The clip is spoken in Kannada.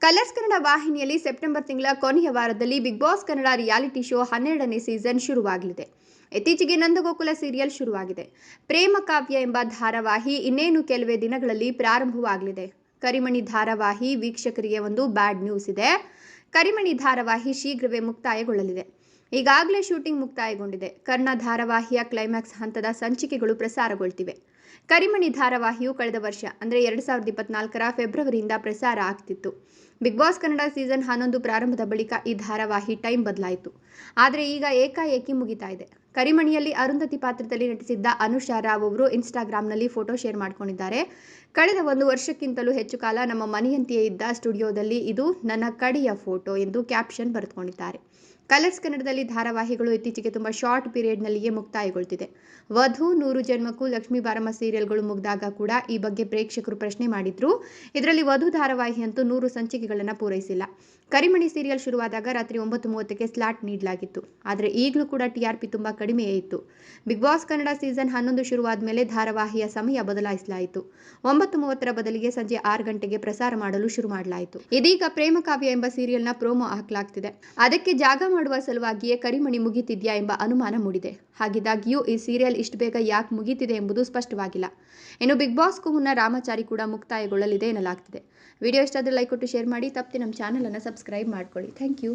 ಕಲರ್ಸ್ ಕನ್ನಡ ವಾಹಿನಿಯಲ್ಲಿ ಸೆಪ್ಟೆಂಬರ್ ತಿಂಗಳ ಕೊನೆಯ ವಾರದಲ್ಲಿ Big Boss Kannada reality show ಹನ್ನೆರಡನೇ ಸೀಸನ್ ಶುರುವಾಗಲಿದೆ. ಇತ್ತೀಚೆಗೆ ನಂದಗೋಕುಲ ಸೀರಿಯಲ್ ಶುರುವಾಗಿದೆ. ಪ್ರೇಮ ಕಾವ್ಯ ಎಂಬ ಧಾರಾವಾಹಿ ಇನ್ನೇನು ಕೆಲವೇ ದಿನಗಳಲ್ಲಿ ಪ್ರಾರಂಭವಾಗಲಿದೆ. ಕರಿಮಣಿ ಧಾರಾವಾಹಿ ವೀಕ್ಷಕರಿಗೆ ಒಂದು ಬ್ಯಾಡ್ ನ್ಯೂಸ್ ಇದೆ. ಕರಿಮಣಿ ಧಾರಾವಾಹಿ ಶೀಘ್ರವೇ ಮುಕ್ತಾಯಗೊಳ್ಳಲಿದೆ. ಈಗಾಗಲೇ ಶೂಟಿಂಗ್ ಮುಕ್ತಾಯಗೊಂಡಿದೆ. ಕರ್ಣ ಧಾರಾವಾಹಿಯ ಕ್ಲೈಮ್ಯಾಕ್ಸ್ ಹಂತದ ಸಂಚಿಕೆಗಳು ಪ್ರಸಾರಗೊಳ್ತಿವೆ. ಕರಿಮಣಿ ಧಾರಾವಾಹಿಯು ಕಳೆದ ವರ್ಷ, ಅಂದರೆ ಎರಡು ಸಾವಿರದ ಇಪ್ಪತ್ನಾಲ್ಕರ ಫೆಬ್ರವರಿಯಿಂದ ಪ್ರಸಾರ ಆಗ್ತಿತ್ತು. ಬಿಗ್ ಬಾಸ್ ಕನ್ನಡ ಸೀಸನ್ ಹನ್ನೊಂದು ಪ್ರಾರಂಭದ ಬಳಿಕ ಈ ಧಾರಾವಾಹಿ ಟೈಮ್ ಬದಲಾಯಿತು. ಆದರೆ ಈಗ ಏಕಾಏಕಿ ಮುಗಿತಾ ಇದೆ. ಕರಿಮಣಿಯಲ್ಲಿ ಅರುಂಧತಿ ಪಾತ್ರದಲ್ಲಿ ನಟಿಸಿದ್ದ ಅನುಷಾ ರಾವ್ ಅವರು ಇನ್ಸ್ಟಾಗ್ರಾಮ್ನಲ್ಲಿ ಫೋಟೋ ಶೇರ್ ಮಾಡ್ಕೊಂಡಿದ್ದಾರೆ. ಕಳೆದ ಒಂದು ವರ್ಷಕ್ಕಿಂತಲೂ ಹೆಚ್ಚು ಕಾಲ ನಮ್ಮ ಮನೆಯಂತೆಯೇ ಇದ್ದ ಸ್ಟುಡಿಯೋದಲ್ಲಿ ಇದು ನನ್ನ ಕಡೆಯ ಫೋಟೋ ಎಂದು ಕ್ಯಾಪ್ಷನ್ ಬರೆದುಕೊಂಡಿದ್ದಾರೆ. ಕಲರ್ಸ್ ಕನ್ನಡದಲ್ಲಿ ಧಾರಾವಾಹಿಗಳು ಇತ್ತೀಚೆಗೆ ತುಂಬ ಶಾರ್ಟ್ ಪೀರಿಯಡ್ನಲ್ಲಿಯೇ ಮುಕ್ತಾಯಗೊಳ್ತಿದೆ. ವಧು, ನೂರು ಜನ್ಮಕ್ಕೂ ಲಕ್ಷ್ಮೀ ಬಾರಮ್ಮ ಸೀರಿಯಲ್ಗಳು ಮುಗಿದಾಗ ಕೂಡ ಈ ಬಗ್ಗೆ ಪ್ರೇಕ್ಷಕರು ಪ್ರಶ್ನೆ ಮಾಡಿದ್ರು. ಇದರಲ್ಲಿ ವಧು ಧಾರಾವಾಹಿ ಅಂತೂ ನೂರು ಸಂಚಿಕೆಗಳನ್ನು ಪೂರೈಸಿಲ್ಲ. ಕರಿಮಣಿ ಸೀರಿಯಲ್ ಶುರುವಾದಾಗ ರಾತ್ರಿ ಒಂಬತ್ತು ಮೂವತ್ತಕ್ಕೆ ಸ್ಲಾಟ್ ನೀಡಲಾಗಿತ್ತು. ಆದರೆ ಈಗಲೂ ಕೂಡ ಟಿ ಆರ್ ಪಿ ತುಂಬ ಕಡಿಮೆಯೇ ಇತ್ತು. ಬಿಗ್ ಬಾಸ್ ಕನ್ನಡ ಸೀಸನ್ ಹನ್ನೊಂದು ಶುರುವಾದ ಮೇಲೆ ಧಾರಾವಾಹಿಯ ಸಮಯ ಬದಲಾಯಿಸಲಾಯಿತು. ಒಂಬತ್ತು ಮೂವತ್ತರ ಬದಲಿಗೆ ಸಂಜೆ ಆರು ಗಂಟೆಗೆ ಪ್ರಸಾರ ಮಾಡಲು ಶುರು ಮಾಡಲಾಯಿತು. ಇದೀಗ ಪ್ರೇಮ ಕಾವ್ಯ ಎಂಬ ಸೀರಿಯಲ್ನ ಪ್ರೋಮೋ ಹಾಕಲಾಗ್ತಿದೆ. ಅದಕ್ಕೆ ಜಾಗ ಮಾಡುವ ಸಲುವಾಗಿಯೇ ಕರಿಮಣಿ ಮುಗಿತಿದ್ಯಾ ಎಂಬ ಅನುಮಾನ ಮೂಡಿದೆ. ಹಾಗಿದ್ದಾಗಿಯೂ ಈ ಸೀರಿಯಲ್ ಇಷ್ಟು ಬೇಗ ಯಾಕೆ ಮುಗಿತಿದೆ ಎಂಬುದು ಸ್ಪಷ್ಟವಾಗಿಲ್ಲ. ಇನ್ನು ಬಿಗ್ ಬಾಸ್ಗೂ ಮುನ್ನ ರಾಮಚಾರಿ ಕೂಡ ಮುಕ್ತಾಯಗೊಳ್ಳಲಿದೆ ಎನ್ನಲಾಗ್ತಿದೆ. ವಿಡಿಯೋ ಇಷ್ಟ ಆದರೆ ಲೈಕ್ ಕೊಟ್ಟು ಶೇರ್ ಮಾಡಿ, ತಪ್ಪದೆ ನಮ್ಮ ಚಾನಲನ್ನು ಸಬ್ಸ್ಕ್ರೈಬ್ ಮಾಡ್ಕೊಳ್ಳಿ. Thank you.